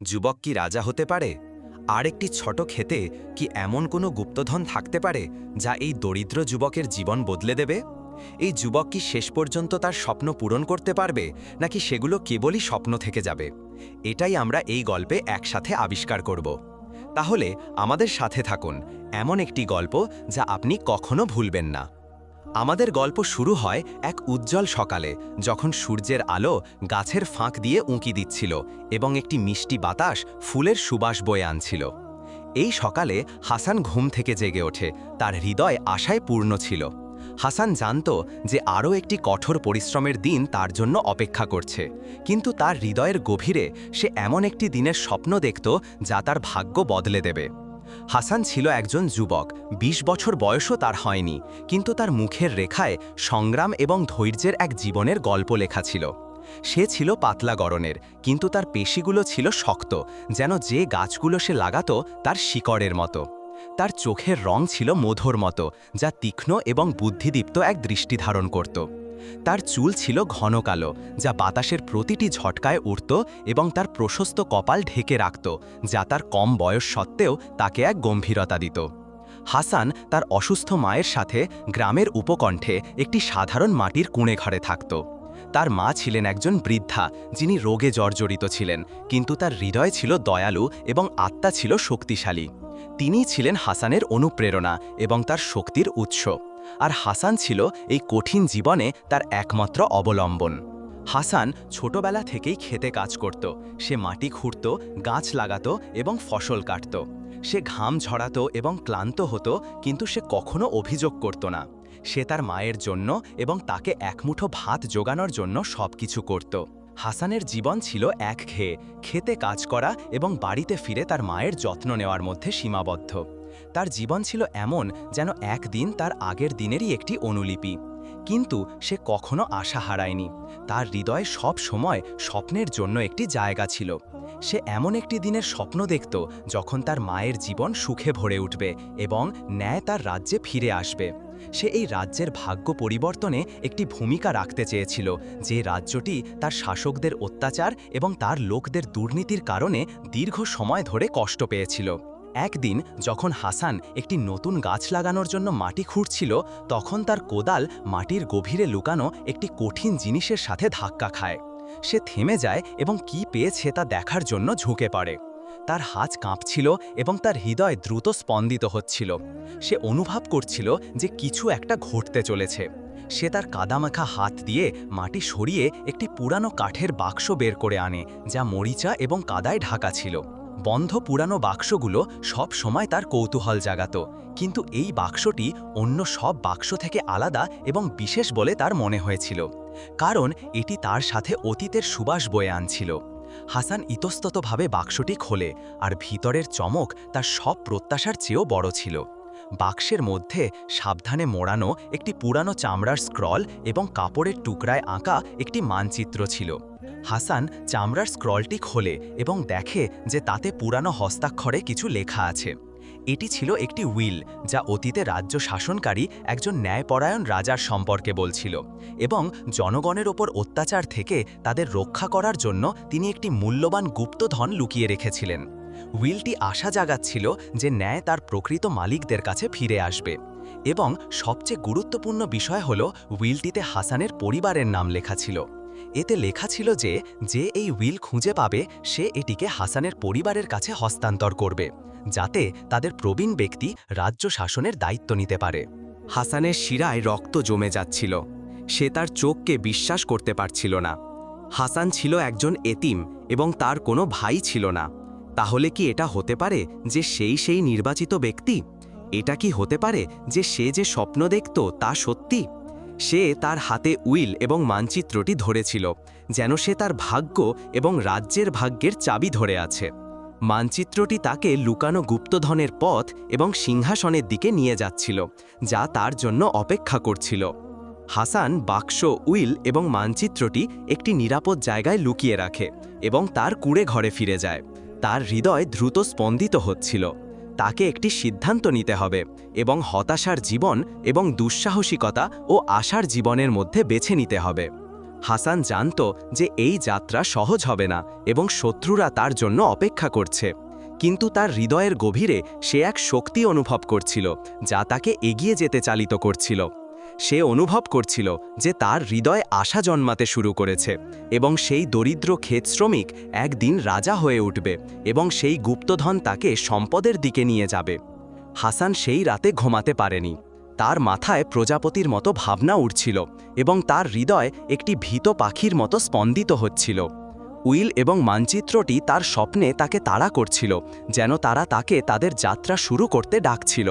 যুবক কি রাজা হতে পারে? আর একটি ছোট খেতে কি এমন কোনো গুপ্তধন থাকতে পারে, যা এই দরিদ্র যুবকের জীবন বদলে দেবে? এই যুবক কি শেষ পর্যন্ত তার স্বপ্ন পূরণ করতে পারবে, নাকি সেগুলো কেবলই স্বপ্ন থেকে যাবে? এটাই আমরা এই গল্পে একসাথে আবিষ্কার করব। তাহলে আমাদের সাথে থাকুন, এমন একটি গল্প যা আপনি কখনো ভুলবেন না। আমাদের গল্প শুরু হয় এক উজ্জ্বল সকালে, যখন সূর্যের আলো গাছের ফাঁক দিয়ে উঁকি দিচ্ছিল এবং একটি মিষ্টি বাতাস ফুলের সুবাস বয়ে আনছিল। এই সকালে হাসান ঘুম থেকে জেগে ওঠে, তার হৃদয় আশায় পূর্ণ ছিল। হাসান জানত যে আরও একটি কঠোর পরিশ্রমের দিন তার জন্য অপেক্ষা করছে, কিন্তু তার হৃদয়ের গভীরে সে এমন একটি দিনের স্বপ্ন দেখত যা তার ভাগ্য বদলে দেবে। হাসান ছিল একজন যুবক। ২০ বছর বয়সও তার হয়নি, কিন্তু তার মুখের রেখায় সংগ্রাম এবং ধৈর্যের এক জীবনের গল্প লেখা ছিল। সে ছিল পাতলা গড়নের, কিন্তু তার পেশিগুলো ছিল শক্ত, যেন যে গাছগুলো সে লাগাতো তার শিকড়ের মতো। তার চোখের রং ছিল মধুর মতো, যা তীক্ষ্ণ এবং বুদ্ধিদীপ্ত এক দৃষ্টি ধারণ করত। তার চুল ছিল ঘন কালো, যা বাতাসের প্রতিটি ঝটকায় উঠত এবং তার প্রশস্ত কপাল ঢেকে রাখত, যা তার কম বয়স সত্ত্বেও তাকে এক গম্ভীরতা দিত। হাসান তার অসুস্থ মায়ের সাথে গ্রামের উপকণ্ঠে একটি সাধারণ মাটির কুঁড়ে ঘরে থাকত। তার মা ছিলেন একজন বৃদ্ধা, যিনি রোগে জর্জরিত ছিলেন, কিন্তু তার হৃদয় ছিল দয়ালু এবং আত্মা ছিল শক্তিশালী। তিনিই ছিলেন হাসানের অনুপ্রেরণা এবং তার শক্তির উৎস। আর হাসান ছিল এই কঠিন জীবনে তার একমাত্র অবলম্বন। হাসান ছোটবেলা থেকেই খেতে কাজ করত। সে মাটি খুঁড়ত, গাছ লাগাত এবং ফসল কাটত। সে ঘাম ঝরাত এবং ক্লান্ত হতো, কিন্তু সে কখনো অভিযোগ করত না। সে তার মায়ের জন্য এবং তাকে একমুঠো ভাত জোগানোর জন্য সবকিছু করত। হাসানের জীবন ছিল এক খেয়ে খেতে কাজ করা এবং বাড়িতে ফিরে তার মায়ের যত্ন নেওয়ার মধ্যে সীমাবদ্ধ। তার জীবন ছিল এমন যেন একদিন তার আগের দিনেরই একটি অনুলিপি। কিন্তু সে কখনো আশা হারায়নি। তার হৃদয়ে সব সময় স্বপ্নের জন্য একটি জায়গা ছিল। সে এমন একটি দিনের স্বপ্ন দেখত যখন তার মায়ের জীবন সুখে ভরে উঠবে এবং ন্যায় তার রাজ্যে ফিরে আসবে। সে এই রাজ্যের ভাগ্য পরিবর্তনে একটি ভূমিকা রাখতে চেয়েছিল, যে রাজ্যটি তার শাসকদের অত্যাচার এবং তার লোকদের দুর্নীতির কারণে দীর্ঘ সময় ধরে কষ্ট পেয়েছিল। একদিন যখন হাসান একটি নতুন গাছ লাগানোর জন্য মাটি খুঁড়ছিল, তখন তার কোদাল মাটির গভীরে লুকানো একটি কঠিন জিনিসের সাথে ধাক্কা খায়। সে থেমে যায় এবং কি পেয়েছে তা দেখার জন্য ঝুঁকে পড়ে। তার হাত কাঁপছিল এবং তার হৃদয় দ্রুত স্পন্দিত হচ্ছিল। সে অনুভব করছিল যে কিছু একটা ঘটতে চলেছে। সে তার কাদামাখা হাত দিয়ে মাটি সরিয়ে একটি পুরানো কাঠের বাক্স বের করে আনে, যা মরিচা এবং কাদায় ঢাকা ছিল। বন্ধ পুরানো বাক্সগুলো সব সময় তার কৌতূহল জাগাত। কিন্তু এই বাক্সটি অন্য সব বাক্স থেকে আলাদা এবং বিশেষ বলে তার মনে হয়েছিল। কারণ এটি তার সাথে অতীতের সুবাস বয়ে আনছিল। হাসান ইতস্ততভাবে বাক্সটি খোলে আর ভিতরের চমক তার সব প্রত্যাশার চেয়েও বড় ছিল। বাক্সের মধ্যে সাবধানে মোড়ানো একটি পুরানো চামড়ার স্ক্রল এবং কাপড়ের টুকরায় আঁকা একটি মানচিত্র ছিল। হাসান চামড়ার স্ক্রলটি খোলে এবং দেখে যে তাতে পুরানো হস্তাক্ষরে কিছু লেখা আছে। এটি ছিল একটি উইল, যা অতীতে রাজ্য শাসনকারী একজন ন্যায়পরায়ণ রাজার সম্পর্কে বলছিল এবং জনগণের ওপর অত্যাচার থেকে তাদের রক্ষা করার জন্য তিনি একটি মূল্যবান গুপ্তধন লুকিয়ে রেখেছিলেন। উইলটি আশা জাগাচ্ছিল যে ন্যায় তার প্রকৃত মালিকদের কাছে ফিরে আসবে। এবং সবচেয়ে গুরুত্বপূর্ণ বিষয় হল উইলটিতে হাসানের পরিবারের নাম লেখা ছিল। এতে লেখা ছিল যে যে এই উইল খুঁজে পাবে, সে এটিকে হাসানের পরিবারের কাছে হস্তান্তর করবে, যাতে তাদের প্রবীণ ব্যক্তি রাজ্য শাসনের দায়িত্ব নিতে পারে। হাসানের শিরায় রক্ত জমে যাচ্ছিল। সে তার চোখকে বিশ্বাস করতে পারছিল না। হাসান ছিল একজন এতিম এবং তার কোনো ভাই ছিল না। তাহলে কি এটা হতে পারে যে সেই সেই নির্বাচিত ব্যক্তি? এটা কি হতে পারে যে সে যে স্বপ্ন দেখত তা সত্যি? সে তার হাতে উইল এবং মানচিত্রটি ধরেছিল, যেন সে তার ভাগ্য এবং রাজ্যের ভাগ্যের চাবি ধরে আছে। মানচিত্রটি তাকে লুকানো গুপ্তধনের পথ এবং সিংহাসনের দিকে নিয়ে যাচ্ছিল, যা তার জন্য অপেক্ষা করছিল। হাসান বাক্স, উইল এবং মানচিত্রটি একটি নিরাপদ জায়গায় লুকিয়ে রাখে এবং তার কুঁড়ে ঘরে ফিরে যায়। তার হৃদয় দ্রুত স্পন্দিত হচ্ছিল। তাকে একটি সিদ্ধান্ত নিতে হবে এবং হতাশার জীবন এবং দুঃসাহসিকতা ও আশার জীবনের মধ্যে বেছে নিতে হবে। হাসান জানত যে এই যাত্রা সহজ হবে না এবং শত্রুরা তার জন্য অপেক্ষা করছে। কিন্তু তার হৃদয়ের গভীরে সে এক শক্তি অনুভব করছিল, যা তাকে এগিয়ে যেতে চালিত করছিল। সে অনুভব করছিল যে তার হৃদয় আশা জন্মাতে শুরু করেছে এবং সেই দরিদ্র ক্ষেত শ্রমিক একদিন রাজা হয়ে উঠবে এবং সেই গুপ্তধন তাকে সম্পদের দিকে নিয়ে যাবে। হাসান সেই রাতে ঘুমাতে পারেনি। তার মাথায় প্রজাপতির মতো ভাবনা উঠছিল এবং তার হৃদয় একটি ভীত পাখির মতো স্পন্দিত হচ্ছিল। উইল এবং মানচিত্রটি তার স্বপ্নে তাকে তাড়া করছিল, যেন তারা তাকে তাদের যাত্রা শুরু করতে ডাকছিল।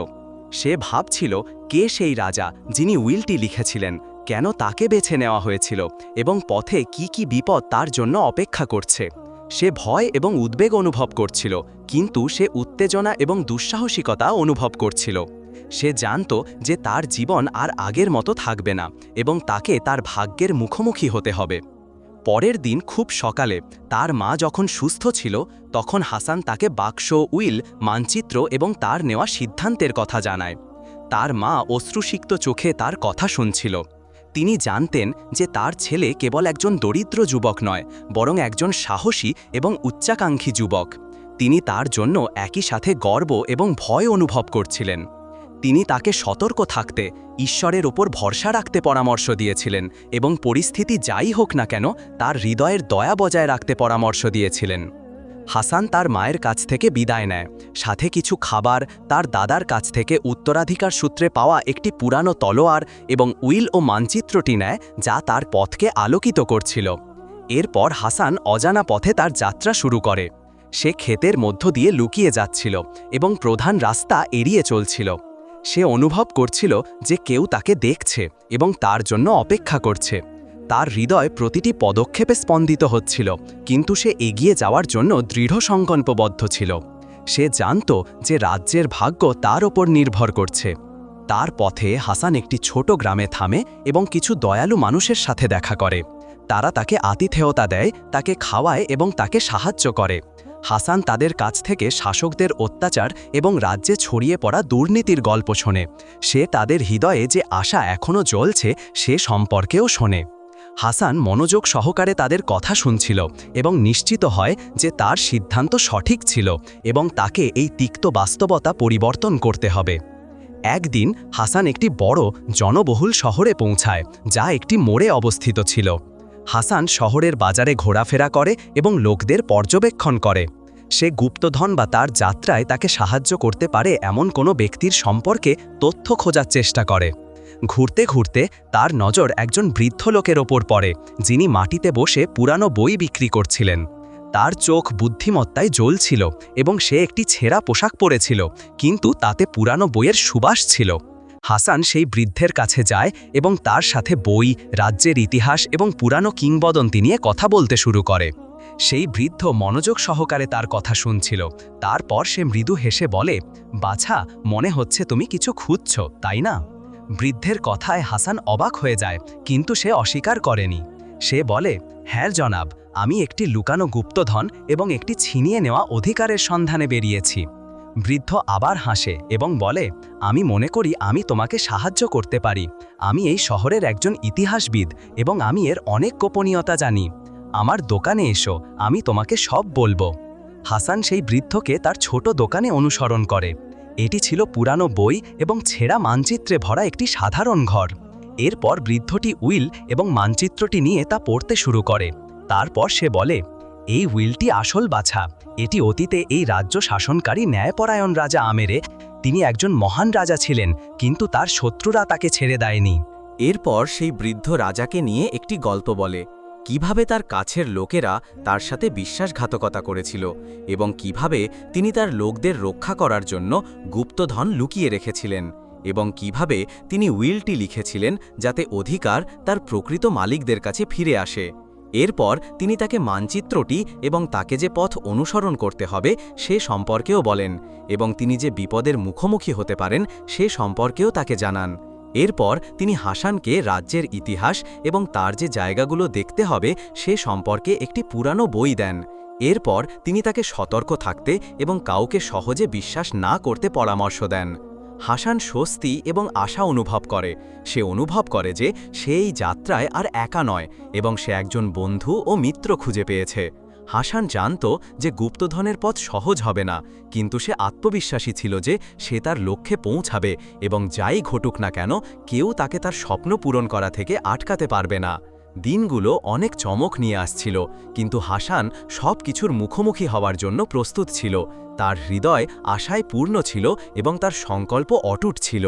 সে ভাবছিল, কে সেই রাজা যিনি উইলটি লিখেছিলেন? কেন তাকে বেছে নেওয়া হয়েছিল? এবং পথে কি কি বিপদ তার জন্য অপেক্ষা করছে? সে ভয় এবং উদ্বেগ অনুভব করছিল, কিন্তু সে উত্তেজনা এবং দুঃসাহসিকতা অনুভব করছিল। সে জানত যে তার জীবন আর আগের মতো থাকবে না এবং তাকে তার ভাগ্যের মুখোমুখি হতে হবে। পরের দিন খুব সকালে তার মা যখন সুস্থ ছিল, তখন হাসান তাকে বাক্স, উইল, মানচিত্র এবং তার নেওয়া সিদ্ধান্তের কথা জানায়। তার মা অশ্রুসিক্ত চোখে তার কথা শুনছিল। তিনি জানতেন যে তার ছেলে কেবল একজন দরিদ্র যুবক নয়, বরং একজন সাহসী এবং উচ্চাকাঙ্ক্ষী যুবক। তিনি তার জন্য একই সাথে গর্ব এবং ভয় অনুভব করছিলেন। তিনি তাকে সতর্ক থাকতে, ঈশ্বরের ওপর ভরসা রাখতে পরামর্শ দিয়েছিলেন এবং পরিস্থিতি যাই হোক না কেন তার হৃদয়ের দয়া বজায় রাখতে পরামর্শ দিয়েছিলেন। হাসান তার মায়ের কাছ থেকে বিদায় নেয়। সাথে কিছু খাবার তার দাদার কাছ থেকে উত্তরাধিকার সূত্রে পাওয়া একটি পুরানো তলোয়ার এবং উইল ও মানচিত্রটি নেয়, যা তার পথকে আলোকিত করছিল। এরপর হাসান অজানা পথে তার যাত্রা শুরু করে। সে ক্ষেতের মধ্য দিয়ে লুকিয়ে যাচ্ছিল এবং প্রধান রাস্তা এড়িয়ে চলছিল। সে অনুভব করছিল যে কেউ তাকে দেখছে এবং তার জন্য অপেক্ষা করছে। তার হৃদয় প্রতিটি পদক্ষেপে স্পন্দিত হচ্ছিল, কিন্তু সে এগিয়ে যাওয়ার জন্য দৃঢ় সংকল্পবদ্ধ ছিল। সে জানত যে রাজ্যের ভাগ্য তার ওপর নির্ভর করছে। তার পথে হাসান একটি ছোট গ্রামে থামে এবং কিছু দয়ালু মানুষের সাথে দেখা করে। তারা তাকে আতিথেয়তা দেয়, তাকে খাওয়ায় এবং তাকে সাহায্য করে। হাসান তাদের কাছ থেকে শাসকদের অত্যাচার এবং রাজ্যে ছড়িয়ে পড়া দুর্নীতির গল্প শোনে। সে তাদের হৃদয়ে যে আশা এখনও জ্বলছে, সে সম্পর্কেও শোনে। হাসান মনোযোগ সহকারে তাদের কথা শুনছিল এবং নিশ্চিত হয় যে তার সিদ্ধান্ত সঠিক ছিল এবং তাকে এই তিক্ত বাস্তবতা পরিবর্তন করতে হবে। একদিন হাসান একটি বড়, জনবহুল শহরে পৌঁছায়, যা একটি মোড়ে অবস্থিত ছিল। হাসান শহরের বাজারে ঘোরাফেরা করে এবং লোকদের পর্যবেক্ষণ করে। সে গুপ্তধন বা তার যাত্রায় তাকে সাহায্য করতে পারে এমন কোনো ব্যক্তির সম্পর্কে তথ্য খোঁজার চেষ্টা করে। ঘুরতে ঘুরতে তার নজর একজন বৃদ্ধ লোকের ওপর পড়ে, যিনি মাটিতে বসে পুরানো বই বিক্রি করছিলেন। তার চোখ বুদ্ধিমত্তায় জ্বলছিল এবং সে একটি ছেঁড়া পোশাক পরেছিল, কিন্তু তাতে পুরানো বইয়ের সুবাস ছিল। হাসান সেই বৃদ্ধের কাছে যায় এবং তার সাথে বই, রাজ্যের ইতিহাস এবং পুরানো কিংবদন্তি নিয়ে কথা বলতে শুরু করে। সেই বৃদ্ধ মনোযোগ সহকারে তার কথা শুনছিল। তারপর সে মৃদু হেসে বলে, বাছা, মনে হচ্ছে তুমি কিছু খুঁজছ, তাই না? বৃদ্ধের কথায় হাসান অবাক হয়ে যায়, কিন্তু সে অস্বীকার করেনি। সে বলে হ্যাঁ জনাব, আমি একটি লুকানো গুপ্তধন এবং একটি ছিনিয়ে নেওয়া অধিকারের সন্ধানে বেরিয়েছি। বৃদ্ধ আবার হাসে এবং বলে, আমি মনে করি আমি তোমাকে সাহায্য করতে পারি। আমি এই শহরের একজন ইতিহাসবিদ এবং আমি এর অনেক গোপনীয়তা জানি। আমার দোকানে এসো, আমি তোমাকে সব বলব হাসান সেই বৃদ্ধকে তার ছোট দোকানে অনুসরণ করে। এটি ছিল পুরানো বই এবং ছেঁড়া মানচিত্রে ভরা একটি সাধারণ ঘর। এরপর বৃদ্ধটি উইল এবং মানচিত্রটি নিয়ে তা পড়তে শুরু করে। তারপর সে বলে এই উইলটি আসল বাছা। এটি অতীতে এই রাজ্য শাসনকারী ন্যায়পরায়ণ রাজা আমেরে, তিনি একজন মহান রাজা ছিলেন, কিন্তু তার শত্রুরা তাকে ছেড়ে দেয়নি। এরপর সেই বৃদ্ধ রাজাকে নিয়ে একটি গল্প বলে, কীভাবে তার কাছের লোকেরা তার সাথে বিশ্বাসঘাতকতা করেছিল এবং কীভাবে তিনি তার লোকদের রক্ষা করার জন্য গুপ্তধন লুকিয়ে রেখেছিলেন এবং কীভাবে তিনি উইলটি লিখেছিলেন যাতে অধিকার তার প্রকৃত মালিকদের কাছে ফিরে আসে। এরপর তিনি তাকে মানচিত্রটি এবং তাকে যে পথ অনুসরণ করতে হবে সে সম্পর্কেও বলেন এবং তিনি যে বিপদের মুখোমুখি হতে পারেন সে সম্পর্কেও তাকে জানান। এরপর তিনি হাসানকে রাজ্যের ইতিহাস এবং তার যে জায়গাগুলো দেখতে হবে সে সম্পর্কে একটি পুরানো বই দেন। এরপর তিনি তাকে সতর্ক থাকতে এবং কাউকে সহজে বিশ্বাস না করতে পরামর্শ দেন। হাসান স্বস্তি এবং আশা অনুভব করে। সে অনুভব করে যে সে এই যাত্রায় আর একা নয় এবং সে একজন বন্ধু ও মিত্র খুঁজে পেয়েছে। হাসান জানত যে গুপ্তধনের পথ সহজ হবে না, কিন্তু সে আত্মবিশ্বাসী ছিল যে সে তার লক্ষ্যে পৌঁছাবে এবং যাই ঘটুক না কেন, কেউ তাকে তার স্বপ্ন পূরণ করা থেকে আটকাতে পারবে না। দিনগুলো অনেক চমক নিয়ে আসছিল, কিন্তু হাসান সব কিছুর মুখোমুখি হওয়ার জন্য প্রস্তুত ছিল। তার হৃদয় আশায় পূর্ণ ছিল এবং তার সংকল্প অটুট ছিল।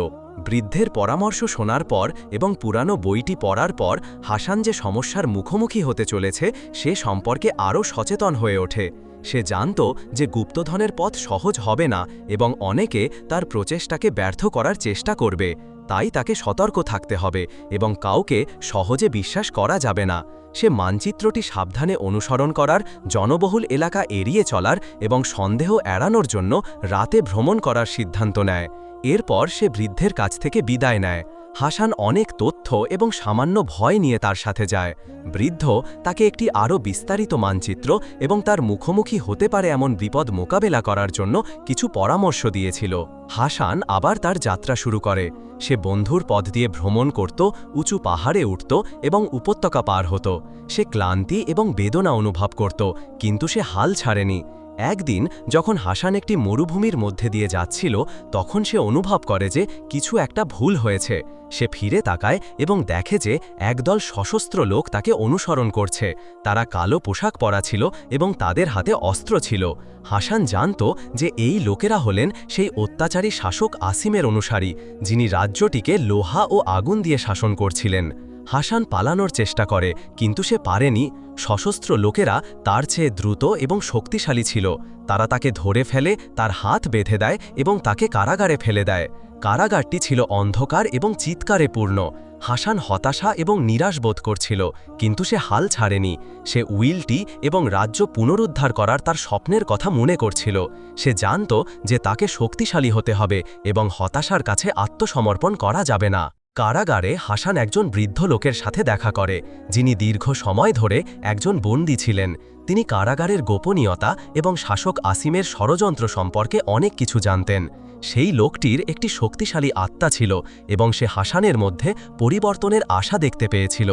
বৃদ্ধের পরামর্শ শোনার পর এবং পুরানো বইটি পড়ার পর হাসান যে সমস্যার মুখোমুখি হতে চলেছে, সে সম্পর্কে আরও সচেতন হয়ে ওঠে। সে জানত যে গুপ্তধনের পথ সহজ হবে না এবং অনেকে তার প্রচেষ্টাকে ব্যর্থ করার চেষ্টা করবে। তাই তাকে সতর্ক থাকতে হবে এবং কাউকে সহজে বিশ্বাস করা যাবে না। সে মানচিত্রটি সাবধানে অনুসরণ করার জনবহুল এলাকা এড়িয়ে চলার এবং সন্দেহ এড়ানোর জন্য রাতে ভ্রমণ করার সিদ্ধান্ত নেয়। এরপর সে বৃদ্ধের কাছ থেকে বিদায় নেয়। হাসান অনেক তথ্য এবং সামান্য ভয় নিয়ে তার সাথে যায়। বৃদ্ধ তাকে একটি আরও বিস্তারিত মানচিত্র এবং তার মুখোমুখি হতে পারে এমন বিপদ মোকাবেলা করার জন্য কিছু পরামর্শ দিয়েছিল। হাসান আবার তার যাত্রা শুরু করে। সে বন্ধুর পথ দিয়ে ভ্রমণ করত, উঁচু পাহাড়ে উঠত এবং উপত্যকা পার হতো। সে ক্লান্তি এবং বেদনা অনুভব করত, কিন্তু সে হাল ছাড়েনি। একদিন যখন হাসান একটি মরুভূমির মধ্যে দিয়ে যাচ্ছিল, তখন সে অনুভব করে যে কিছু একটা ভুল হয়েছে। সে ফিরে তাকায় এবং দেখে যে একদল সশস্ত্র লোক তাকে অনুসরণ করছে। তারা কালো পোশাক পরা ছিল এবং তাদের হাতে অস্ত্র ছিল। হাসান জানত যে এই লোকেরা হলেন সেই অত্যাচারী শাসক আসিমের অনুসারী, যিনি রাজ্যটিকে লোহা ও আগুন দিয়ে শাসন করছিলেন। হাসান পালানোর চেষ্টা করে, কিন্তু সে পারেনি। সশস্ত্র লোকেরা তার চেয়ে দ্রুত এবং শক্তিশালী ছিল। তারা তাকে ধরে ফেলে, তার হাত বেঁধে দেয় এবং তাকে কারাগারে ফেলে দেয়। কারাগারটি ছিল অন্ধকার এবং চিৎকারে পূর্ণ। হাসান হতাশা এবং নিরাশ বোধ করছিল, কিন্তু সে হাল ছাড়েনি। সে উইলটি এবং রাজ্য পুনরুদ্ধার করার তার স্বপ্নের কথা মনে করছিল। সে জানত যে তাকে শক্তিশালী হতে হবে এবং হতাশার কাছে আত্মসমর্পণ করা যাবে না। কারাগারে হাসান একজন বৃদ্ধ লোকের সাথে দেখা করে, যিনি দীর্ঘ সময় ধরে একজন বন্দী ছিলেন। তিনি কারাগারের গোপনীয়তা এবং শাসক আসিমের ষড়যন্ত্র সম্পর্কে অনেক কিছু জানতেন। সেই লোকটির একটি শক্তিশালী আত্মা ছিল এবং সে হাসানের মধ্যে পরিবর্তনের আশা দেখতে পেয়েছিল।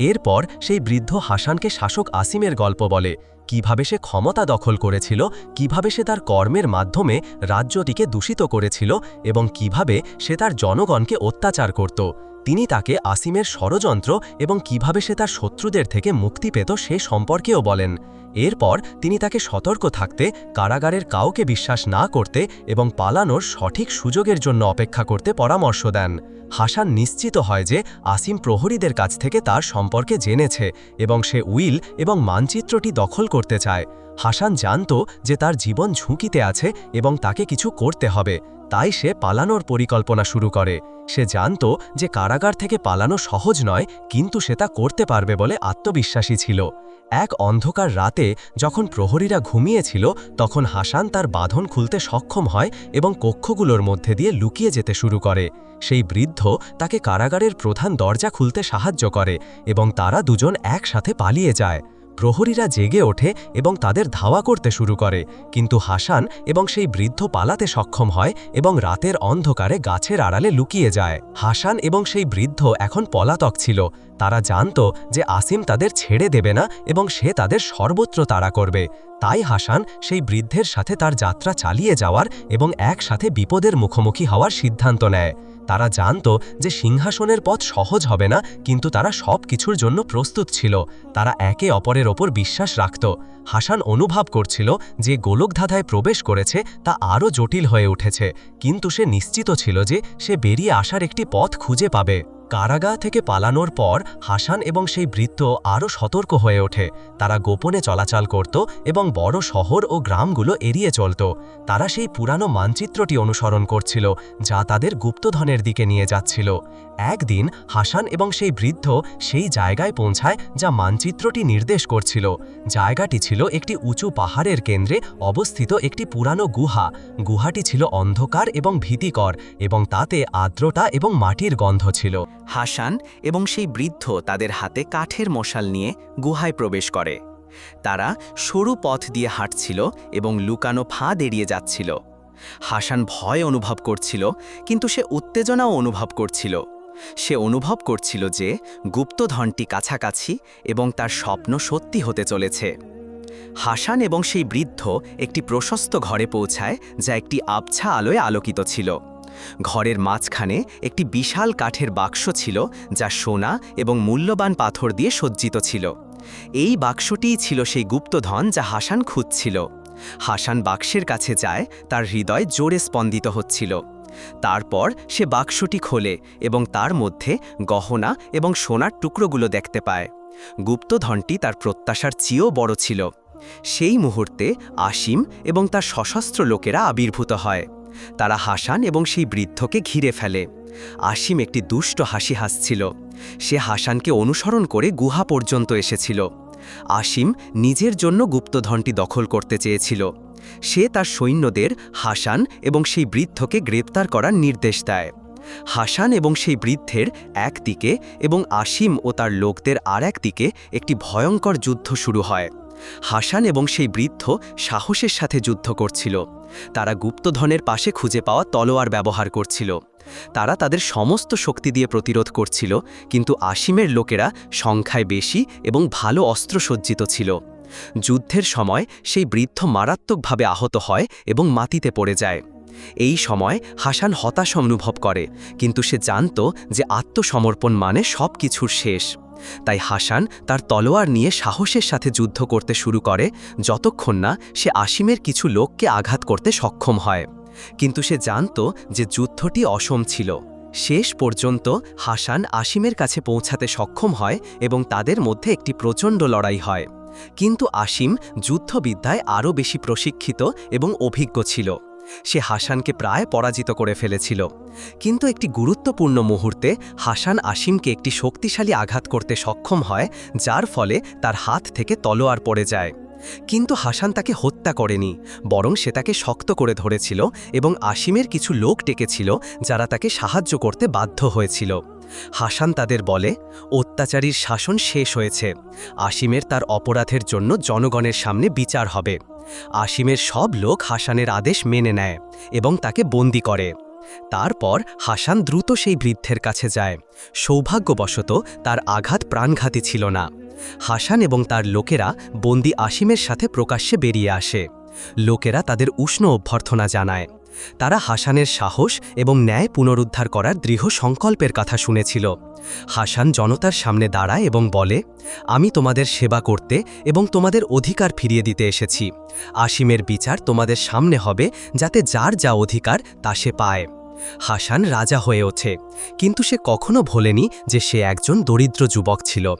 এরপর সেই বৃদ্ধ হাসানকে শাসক আসিমের গল্প বলে, কীভাবে সে ক্ষমতা দখল করেছিল, কীভাবে সে তার কর্মের মাধ্যমে রাজ্যটিকে দূষিত করেছিল এবং কীভাবে সে তার জনগণকে অত্যাচার করত। তিনি তাকে আসিমের ষড়যন্ত্র এবং কীভাবে সে তার শত্রুদের থেকে মুক্তি পেত সে সম্পর্কেও বলেন। এরপর তিনি তাকে সতর্ক থাকতে, কারাগারের কাউকে বিশ্বাস না করতে এবং পালানোর সঠিক সুযোগের জন্য অপেক্ষা করতে পরামর্শ দেন। হাসান নিশ্চিত হয় যে আসিম প্রহরীদের কাছ থেকে তার সম্পর্কে জেনেছে এবং সে উইল এবং মানচিত্রটি দখল করতে চায়। হাসান জানত যে তার জীবন ঝুঁকিতে আছে এবং তাকে কিছু করতে হবে, তাই সে পালানোর পরিকল্পনা শুরু করে। সে জানত যে কারাগার থেকে পালানো সহজ নয়, কিন্তু সে তা করতে পারবে বলে আত্মবিশ্বাসী ছিল। এক অন্ধকার রাতে যখন প্রহরীরা ঘুমিয়েছিল, তখন হাসান তার বাঁধন খুলতে সক্ষম হয় এবং কক্ষগুলোর মধ্যে দিয়ে লুকিয়ে যেতে শুরু করে। সেই বৃদ্ধ তাকে কারাগারের প্রধান দরজা খুলতে সাহায্য করে এবং তারা দুজন একসাথে পালিয়ে যায়। প্রহরীরা জেগে ওঠে এবং তাদের ধাওয়া করতে শুরু করে। কিন্তু হাসান এবং সেই বৃদ্ধ পালাতে সক্ষম হয় এবং রাতের অন্ধকারে গাছের আড়ালে লুকিয়ে যায়। হাসান এবং সেই বৃদ্ধ এখন পলাতক ছিল। তারা জানত যে আসিম তাদের ছেড়ে দেবে না এবং সে তাদের সর্বত্র তাড়া করবে। তাই হাসান সেই বৃদ্ধের সাথে তার যাত্রা চালিয়ে যাওয়ার এবং একসাথে বিপদের মুখোমুখি হওয়ার সিদ্ধান্ত নেয়। তারা জানত যে সিংহাসনের পথ সহজ হবে না, কিন্তু তারা সব কিছুর জন্য প্রস্তুত ছিল। তারা একে অপরের ওপর বিশ্বাস রাখত। হাসান অনুভব করছিল যে গোলকধাঁধায় প্রবেশ করেছে তা আরও জটিল হয়ে উঠেছে, কিন্তু সে নিশ্চিত ছিল যে সে বেরিয়ে আসার একটি পথ খুঁজে পাবে। কারাগার থেকে পালানোর পর হাসান এবং সেই বৃত্ত আরও সতর্ক হয়ে ওঠে। তারা গোপনে চলাচল করত এবং বড় শহর ও গ্রামগুলো এড়িয়ে চলত। তারা সেই পুরানো মানচিত্রটি অনুসরণ করছিল, যা তাদের গুপ্তধনের দিকে নিয়ে যাচ্ছিল। একদিন হাসান এবং সেই বৃদ্ধ সেই জায়গায় পৌঁছায় যা মানচিত্রটি নির্দেশ করছিল। জায়গাটি ছিল একটি উঁচু পাহাড়ের কেন্দ্রে অবস্থিত একটি পুরানো গুহা। গুহাটি ছিল অন্ধকার এবং ভীতিকর এবং তাতে আর্দ্রতা এবং মাটির গন্ধ ছিল। হাসান এবং সেই বৃদ্ধ তাদের হাতে কাঠের মশাল নিয়ে গুহায় প্রবেশ করে। তারা সরু পথ দিয়ে হাঁটছিল এবং লুকানো ফাঁদ এড়িয়ে যাচ্ছিল। হাসান ভয় অনুভব করছিল, কিন্তু সে উত্তেজনাও অনুভব করছিল। সে অনুভব করছিল যে গুপ্তধনটি কাছাকাছি এবং তার স্বপ্ন সত্যি হতে চলেছে। হাসান এবং সেই বৃদ্ধ একটি প্রশস্ত ঘরে পৌঁছায়, যা একটি আবছা আলোয় আলোকিত ছিল। ঘরের মাঝখানে একটি বিশাল কাঠের বাক্স ছিল যা সোনা এবং মূল্যবান পাথর দিয়ে সজ্জিত ছিল। এই বাক্সটিই ছিল সেই গুপ্তধন যা হাসান খুঁজছিল। হাসান বাক্সের কাছে যায়, তার হৃদয় জোরে স্পন্দিত হচ্ছিল। তারপর সে বাক্সটি খোলে এবং তার মধ্যে গহনা এবং সোনার টুকরোগুলো দেখতে পায়। গুপ্তধনটি তার প্রত্যাশার চেয়েও বড় ছিল। সেই মুহূর্তে আসিম এবং তার সশস্ত্র লোকেরা আবির্ভূত হয়। তারা হাসান এবং সেই বৃদ্ধকে ঘিরে ফেলে। আসিম একটি দুষ্ট হাসি হাসছিল। সে হাসানকে অনুসরণ করে গুহা পর্যন্ত এসেছিল। আসিম নিজের জন্য গুপ্তধনটি দখল করতে চেয়েছিল। সে তার সৈন্যদের, হাসান এবং সেই বৃদ্ধকে গ্রেপ্তার করার নির্দেশ দেয়। হাসান এবং সেই বৃদ্ধের একদিকে এবং আসিম ও তার লোকদের আর একদিকে একটি ভয়ঙ্কর যুদ্ধ শুরু হয়। হাসান এবং সেই বৃদ্ধ সাহসের সাথে যুদ্ধ করছিল। তারা গুপ্তধনের পাশে খুঁজে পাওয়া তলোয়ার ব্যবহার করছিল। তারা তাদের সমস্ত শক্তি দিয়ে প্রতিরোধ করছিল, কিন্তু আসিমের লোকেরা সংখ্যায় বেশি এবং ভালো অস্ত্র সজ্জিত ছিল। যুদ্ধের সময় সেই বৃদ্ধ মারাত্মকভাবে আহত হয় এবং মাটিতে পড়ে যায়। এই সময় হাসান হতাশ অনুভব করে, কিন্তু সে জানত যে আত্মসমর্পণ মানে সব কিছুর শেষ। তাই হাসান তার তলোয়ার নিয়ে সাহসের সাথে যুদ্ধ করতে শুরু করে, যতক্ষণ না সে আসিমের কিছু লোককে আঘাত করতে সক্ষম হয়। কিন্তু সে জানত যে যুদ্ধটি অসম ছিল। শেষ পর্যন্ত হাসান আসিমের কাছে পৌঁছাতে সক্ষম হয় এবং তাদের মধ্যে একটি প্রচণ্ড লড়াই হয়। কিন্তু আসিম যুদ্ধবিদ্যায় আরও বেশি প্রশিক্ষিত এবং অভিজ্ঞ ছিল। সে হাসানকে প্রায় পরাজিত করে ফেলেছিল। কিন্তু একটি গুরুত্বপূর্ণ মুহূর্তে হাসান আসিমকে একটি শক্তিশালী আঘাত করতে সক্ষম হয়, যার ফলে তার হাত থেকে তলোয়ার পড়ে যায়। কিন্তু হাসান তাকে হত্যা করেনি, বরং সে তাকে শক্ত করে ধরেছিল এবং আসিমের কিছু লোক ডেকেছিল, যারা তাকে সাহায্য করতে বাধ্য হয়েছিল। হাসান তাদের বলে, অত্যাচারীর শাসন শেষ হয়েছে। আসিমের তার অপরাধের জন্য জনগণের সামনে বিচার হবে। আসিমের সব লোক হাসানের আদেশ মেনে নেয় এবং তাকে বন্দি করে। তারপর হাসান দ্রুত সেই বৃদ্ধের কাছে যায়। সৌভাগ্যবশত তার আঘাত প্রাণঘাতী ছিল না। হাসান এবং তার লোকেরা বন্দি আসিমের সাথে প্রকাশ্যে বেরিয়ে আসে। লোকেরা তাদের উষ্ণ অভ্যর্থনা জানায়। তারা হাসানের সাহস এবং ন্যায় পুনরুদ্ধার করার দৃঢ় সংকল্পের কথা শুনেছিল। হাসান জনতার সামনে দাঁড়ায় এবং বলে, আমি তোমাদের সেবা করতে এবং তোমাদের অধিকার ফিরিয়ে দিতে এসেছি। আসিমের বিচার তোমাদের সামনে হবে যাতে যার যা অধিকার তা সে পায়। হাসান রাজা হয়ে ওঠে। কিন্তু সে কখনো ভোলেনি যে সে একজন দরিদ্র যুবক ছিল।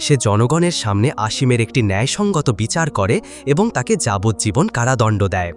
সে জনগণের সামনে আসিমের একটি ন্যায়সঙ্গত বিচার করে এবং তাকে যাবজ্জীবন কারাদণ্ড দেয়।